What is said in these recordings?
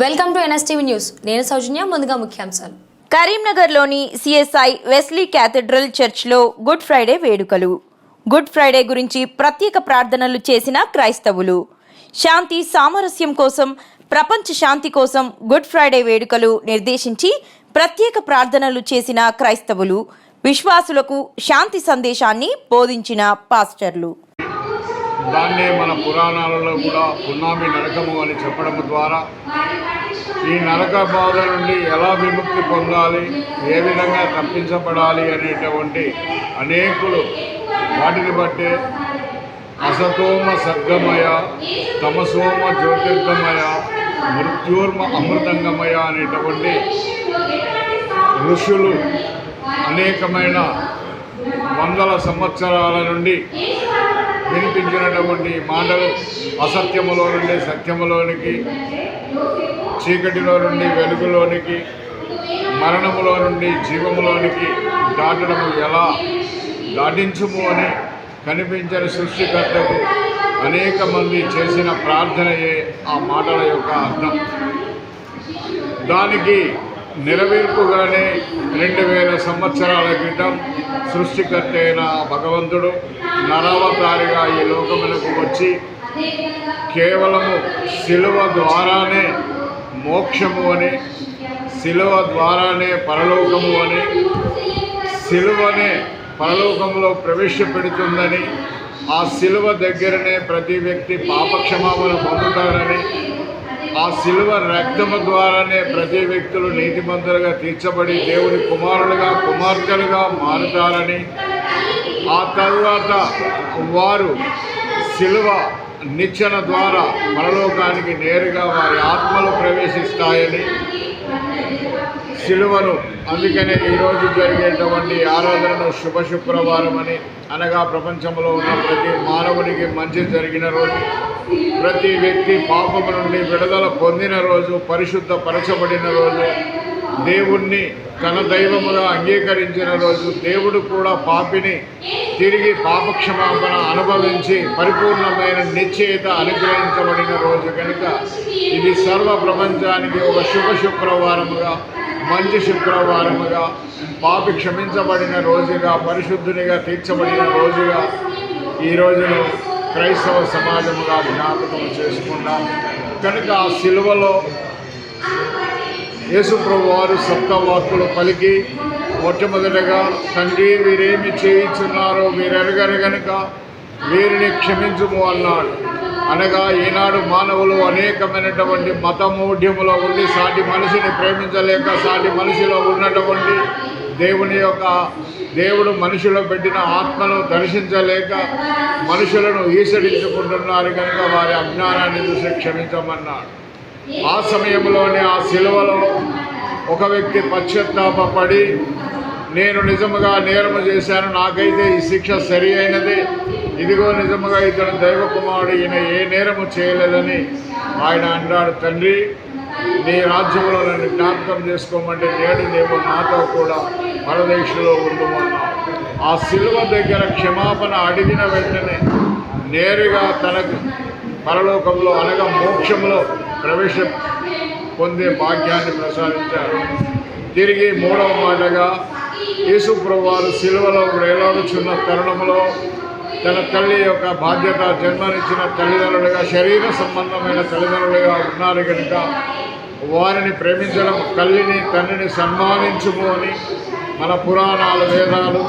Welcome to NSTV news. నేను సౌజన్య ముందుగా ముఖ్యాంశాలు. కరీంనగర్లోని సిఎస్ఐ వెస్లీ క్యాథెడ్రల్ చర్చ్లో గుడ్ ఫ్రైడే వేడుకలు. గుడ్ ఫ్రైడే గురించి ప్రత్యేక ప్రార్థనలు చేసిన క్రైస్తవులు. శాంతి సామరస్యం కోసం ప్రపంచ శాంతి కోసం గుడ్ ఫ్రైడే వేడుకలు నిర్దేశించి ప్రత్యేక ప్రార్థనలు చేసిన క్రైస్తవులు. విశ్వాసులకు శాంతి సందేశాన్ని బోధించిన పాస్టర్లు. దాన్నే మన పురాణాలలో కూడా పున్నామి నరకము అని చెప్పడం ద్వారా ఈ నరక బాధ నుండి ఎలా విముక్తి పొందాలి ఏ విధంగా తప్పించబడాలి అనేటువంటి అనేకులు వాటిని బట్టే అసతోమ సర్గమయ తమసోమ జ్యోతిర్గమయ మృత్యోర్మ అమృతంగమయ అనేటువంటి ఋషులు అనేకమైన వందల సంవత్సరాల నుండి వినిపించినటువంటి మాటలు అసత్యములో నుండి సత్యములోనికి చీకటిలో నుండి వెలుగులోనికి మరణములో నుండి జీవములోనికి దాటడము ఎలా? దాటించుము అని కనిపించని సృష్టికర్తకు అనేక మంది చేసిన ప్రార్థనయే ఆ మాటల యొక్క అర్థం. దానికి నెరవేర్పుగానే రెండు వేల సంవత్సరాల క్రితం సృష్టికర్త అయిన భగవంతుడు నరవతారిగా ఈ లోకములకు వచ్చి కేవలము శిలువ ద్వారానే మోక్షము అని శిలువ ద్వారానే పరలోకము అని శిలువనే పరలోకంలో ప్రవేశపెడుతుందని ఆ శిలువ దగ్గరనే ప్రతి వ్యక్తి పాపక్షమాపణ పొందుతారని ఆ శిలువ రక్తము ద్వారానే ప్రతి వ్యక్తులు నీతిమంతులుగా తీర్చబడి దేవుని కుమారులుగా కుమార్తెలుగా మారుతారని. ఆ తరువాత వారు శిలువ నిచ్చెన ద్వారా మరలోకానికి నేరుగా వారి ఆత్మలు ప్రవేశిస్తాయని శిలువను అందుకనే ఈరోజు జరిగేటువంటి ఆరాధనను శుభ శుక్రవారం అని అనగా ప్రపంచంలో ఉన్న ప్రతి మానవునికి మంచి జరిగిన రోజు. ప్రతి వ్యక్తి పాపము నుండి విడుదల పొందిన రోజు పరిశుద్ధ పరచబడిన రోజు. దేవుణ్ణి తన దైవముగా అంగీకరించిన రోజు దేవుడు కూడా పాపిని తిరిగి పాపక్షమాపణ అనుభవించి పరిపూర్ణమైన నిశ్చయిత అనుగ్రహించబడిన రోజు కనుక ఇది సర్వ ప్రపంచానికి ఒక శుభ శుక్రవారముగా మంచి శుక్రవారముగా పాపి క్షమించబడిన రోజుగా పరిశుద్ధునిగా తీర్చబడిన రోజుగా ఈ రోజును క్రైస్తవ సమాజముగా జ్ఞాపకం చేసుకున్నాం కనుక ఆ సిలువలో యేసుప్రభు వారు సప్తవాక్కులు పలికి మొట్టమొదటగా తండ్రి వీరేమి చేయించున్నారో వీరెరగరు గనుక వీరిని క్షమించుము అన్నాడు. అనగా ఈనాడు మానవులు అనేకమైనటువంటి మతమూఢ్యములో ఉండి సాటి మనిషిని ప్రేమించలేక సాటి మనిషిలో ఉన్నటువంటి దేవుని యొక్క దేవుడు మనుషులో పెట్టిన ఆత్మను దర్శించలేక మనుషులను ఈసడించుకుంటున్నారు కనుక వారి అజ్ఞానాన్ని చూసి క్షమించమన్నాడు. ఆ సమయంలోనే ఆ శిలువలో ఒక వ్యక్తి పశ్చాత్తాపడి నేను నిజముగా నేరము చేశాను నాకైతే ఈ శిక్ష సరి అయినది. ఇదిగో నిజముగా ఇతడు దైవకుమారుడు ఈయన ఏ నేరము చేయలేదని ఆయన అన్నాడు తండ్రి నీ రాజ్యంలో నన్ను జ్ఞాపకం చేసుకోమంటే నేడు నీవు నాతో కూడా పరదేశంలో ఉండుమన్నాడు ఆ శిలువ దగ్గర క్షమాపణ అడిగిన వెంటనే నేరుగా తనకు పరలోకంలో అనగా మోక్షంలో ప్రవేశ పొందే భాగ్యాన్ని ప్రసాదించారు. తిరిగి మూడవ మాటగా యేసుప్రభు శిలువలో సిలువలో వేలాడుచున్న తరుణంలో తన తల్లి యొక్క బాధ్యత జన్మనిచ్చిన తల్లిదండ్రులుగా శరీర సంబంధమైన తల్లిదండ్రులుగా ఉన్నారు కనుక వారిని ప్రేమించడం తల్లిని తండ్రిని సన్మానించుము అని మన పురాణాలు వేదాలు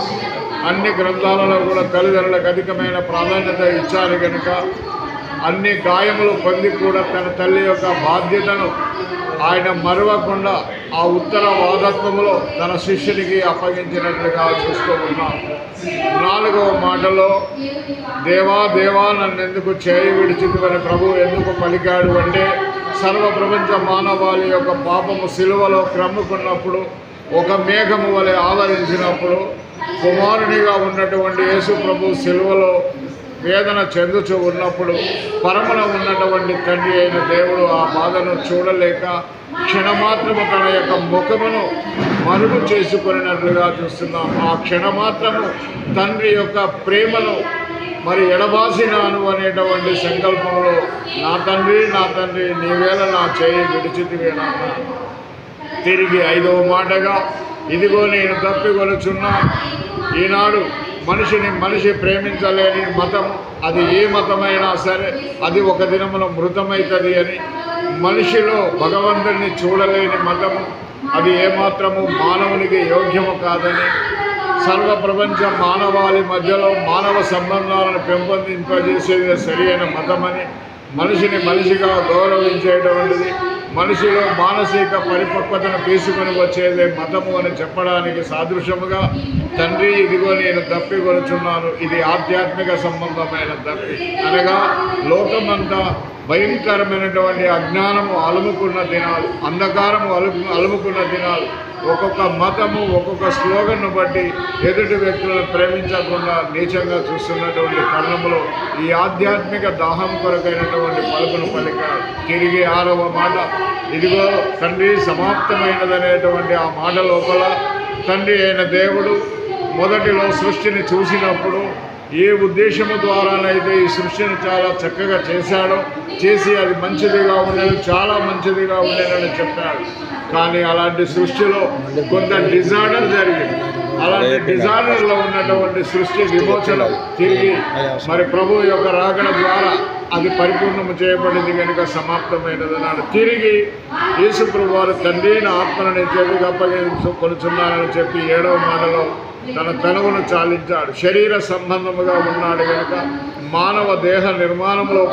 అన్ని గ్రంథాలలో కూడా తల్లిదండ్రులకు అధికమైన ప్రాధాన్యత ఇచ్చారు కనుక అన్ని గాయములు పొంది కూడా తన తల్లి యొక్క బాధ్యతను ఆయన మరవకుండా ఆ ఉత్తర వాదత్వములో తన శిష్యునికి అప్పగించినట్లుగా చూస్తూ ఉన్నాం. నాలుగవ మాటలో దేవా దేవా నన్ను ఎందుకు చేయి విడిచిదివని ప్రభు ఎందుకు పలికాడు? అంటే సర్వ ప్రపంచ మానవాళి యొక్క పాపము సిలువలో క్రమ్ముకున్నప్పుడు ఒక మేఘము వలె ఆదరించినప్పుడు కుమారునిగా ఉన్నటువంటి యేసు ప్రభు సిలువలో వేదన చెందుచూ ఉన్నప్పుడు పరమన ఉన్నటువంటి తండ్రి అయిన దేవుడు ఆ బాధను చూడలేక క్షణమాత్రము తన యొక్క ముఖమును మరుగు చేసుకున్నట్లుగా చూస్తున్నాం. ఆ క్షణమాత్రము తండ్రి యొక్క ప్రేమను మరి ఎడబాసినాను అనేటువంటి సంకల్పంలో నా తండ్రి నా తండ్రి నీవేళ నా చేయి విడిచితివేనా తిరిగి ఐదవ మాటగా ఇదిగో నేను తప్పికొనుచున్నా ఈనాడు మనిషిని మనిషి ప్రేమించలేని మతం అది ఏ మతమైనా సరే అది ఒక దినమున మృతమవుతుంది అని మనిషిలో భగవంతుడిని చూడలేని మతము అది ఏమాత్రము మానవునికి యోగ్యము కాదని సర్వ ప్రపంచ మానవాళి మధ్యలో మానవ సంబంధాలను పెంపొందింపజేసేది సరి అయిన మతమని మనిషిని మనిషిగా గౌరవించేటువంటిది మనిషిలో మానసిక పరిపక్వతను తీసుకొని వచ్చేదే మతము అని చెప్పడానికి సాదృశ్యముగా తండ్రి ఇదిగో నేను తప్పి కొనుచున్నాను. ఇది ఆధ్యాత్మిక సంబంధమైన తప్పి అనగా లోకమంతా భయంకరమైనటువంటి అజ్ఞానము అలుముకున్న దినాలు అంధకారము అలుము అలుముకున్న దినాలు. ఒక్కొక్క మతము ఒక్కొక్క స్లోగన్ను బట్టి ఎదుటి వ్యక్తులను ప్రేమించకుండా నీచంగా చూస్తున్నటువంటి తరుణంలో ఈ ఆధ్యాత్మిక దాహం కొరకైనటువంటి పలుకును పలిక తిరిగి ఆరవ మాట ఇదిగో తండ్రి సమాప్తమైనదనేటువంటి ఆ మాట లోపల తండ్రి అయిన దేవుడు మొదటిలో సృష్టిని చూసినప్పుడు ఏ ఉద్దేశము ద్వారానైతే ఈ సృష్టిని చాలా చక్కగా చేశాడో చేసి అది మంచిదిగా ఉండేది చాలా మంచిదిగా ఉండేదని చెప్పాడు. కానీ అలాంటి సృష్టిలో కొంత డిజార్డర్ జరిగింది. అలాంటి డిజార్డర్లో ఉన్నటువంటి సృష్టి విమోచన తిరిగి మరి ప్రభు యొక్క రాకడ ద్వారా అది పరిపూర్ణము చేయబడింది కనుక సమాప్తమైనదన్నాడు తిరిగి యేసుప్రభు వారు తండ్రి నా ఆత్మను చేతికి అప్పగించు కొనుచున్నానని చెప్పి ఏడవ మాటలో తన తనువును చాలించాడు. శరీర సంబంధముగా ఉన్నాడు కనుక మానవ దేహ నిర్మాణంలో